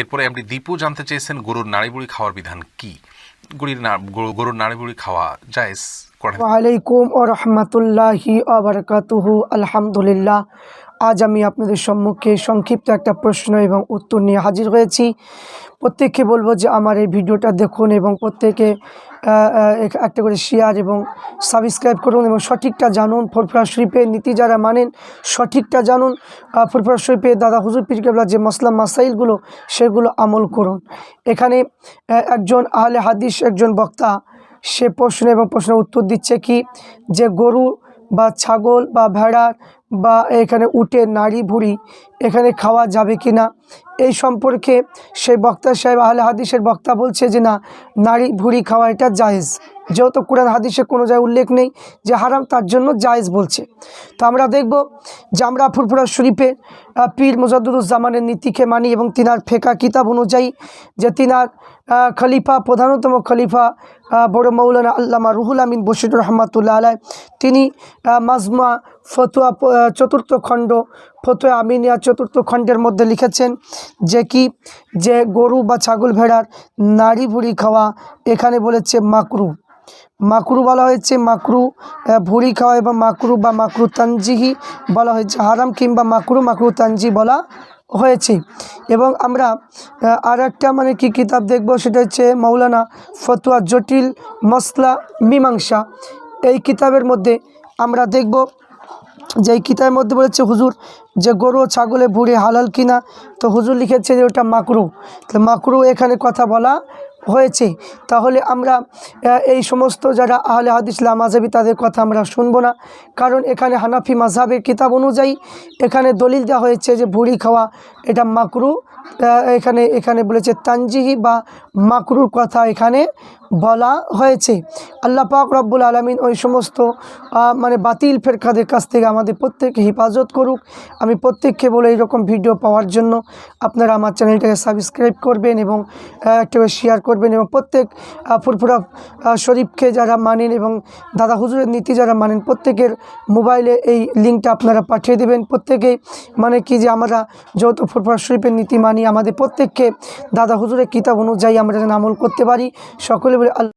এরপরে আপনি দীপু জানতে চেয়েছেন গরুর নাড়িবুড়ি খাওয়ার বিধান কি? গরুর গরুর নাড়িবুড়ি খাওয়া জায়েজ? ওয়ালাইকুম ও রহমতুল্লাহি আবরকাতুহু আলহামদুলিল্লাহ। আজ আমি আপনাদের সম্মুখে সংক্ষিপ্ত একটা প্রশ্ন এবং উত্তর নিয়ে হাজির হয়েছি। প্রত্যেককে বলব যে আমার এই ভিডিওটা দেখুন এবং প্রত্যেকে একটা করে শেয়ার এবং সাবস্ক্রাইব করুন এবং সঠিকটা জানুন। ফুরফুরা শরীফের নীতি যারা মানেন, সঠিকটা জানুন। ফুরফুরা শরীফের দাদা হুজুর পীর কেবলা যে মসলাম মাসাইলগুলো, সেগুলো আমল করুন। এখানে একজন আহলে হাদিস, একজন বক্তা, সে প্রশ্ন এবং প্রশ্নের উত্তর দিচ্ছে কি? যে গরু বা ছাগল বা ভেড়ার বা এখানে উঠে নাড়ি, ভুড়ি এখানে খাওয়া যাবে কি না, এই সম্পর্কে সেই বক্তা সাহেব, আহলে হাদিসের বক্তা বলছে যে না, নাড়ি, ভুড়ি খাওয়া এটা জায়েজ। যেহেতু কোরআন, হাদিসে কোনো জায়গায় উল্লেখ নেই যে হারাম, তার জন্য জায়েজ বলছে। তো আমরা দেখব যে আমরা ফুরফুরা শরীফে পীর মুজাদুরুজ্জামানের নীতিকে মানি এবং তিনার ফেকা কিতাব অনুযায়ী যে তিনার খলিফা, প্রধানতম খলিফা বড় মৌলানা আল্লামা রুহুল আমিন বশির রহমাতুল্লাহ আলাই তিনি মাজমা ফতুয়া চতুর্থ খণ্ড, ফতুয়া আমিনিয়া চতুর্থ খণ্ডের মধ্যে লিখেছেন যে কি? যে গরু বা ছাগল ভেড়ার নাড়ি ভুড়ি খাওয়া এখানে বলেছে মাকরু। মাকরু বলা হয়েছে মাকরু ভুড়ি খাওয়া এবং মাকরু বা মাকরু তানজিহি বলা হয়েছে। হারাম কিংবা মাকরু মাকরু তানজি বলা হয়েছে। এবং আমরা আর একটা মানে কি কিতাব দেখব? সেটা হচ্ছে মৌলানা ফতুয়া জটিল মসলা মীমাংসা। এই কিতাবের মধ্যে আমরা দেখব যে এই কিতাবের মধ্যে বলেছে, হুজুর, যে গরু ছাগলে ভুড়ি হালাল কিনা? তো হুজুর লিখেছে যে, ওটা মাকরু। তো মাকরু এখানে কথা বলা হয়েছে। তাহলে আমরা এই সমস্ত যারা আহলে হাদিস মাঝাবি তাদের কথা আমরা শুনব না। কারণ এখানে হানাফি মাঝাবের কিতাব অনুযায়ী এখানে দলিল দেওয়া হয়েছে যে, ভুড়ি খাওয়া এটা মাকরু। এখানে এখানে বলেছে তানজিহি বা মাকরুর কথা এখানে বলা হয়েছে। আল্লাহ পাক রব্বুল আলমিন ওই সমস্ত মানে বাতিল ফেরকাদের কাছ থেকে আমাদের প্রত্যেককে হেফাজত করুক। আমি প্রত্যেককে বলে এইরকম ভিডিও পাওয়ার জন্য আপনারা আমার চ্যানেলটাকে সাবস্ক্রাইব করবেন এবং একটা শেয়ার করবেন এবং প্রত্যেক ফুরফুরা শরীফকে যারা মানেন এবং দাদা হুজুরের নীতি যারা মানেন, প্রত্যেকের মোবাইলে এই লিঙ্কটা আপনারা পাঠিয়ে দেবেন। প্রত্যেকেই মানে কি যে আমরা যেহেতু ফুরফুরা শরীফের নীতি মানি আমাদের প্রত্যেককে। দাদা হুজুরের কিতাব অনুযায়ী আমরা যেন আমল করতে পারি। সকলে বলে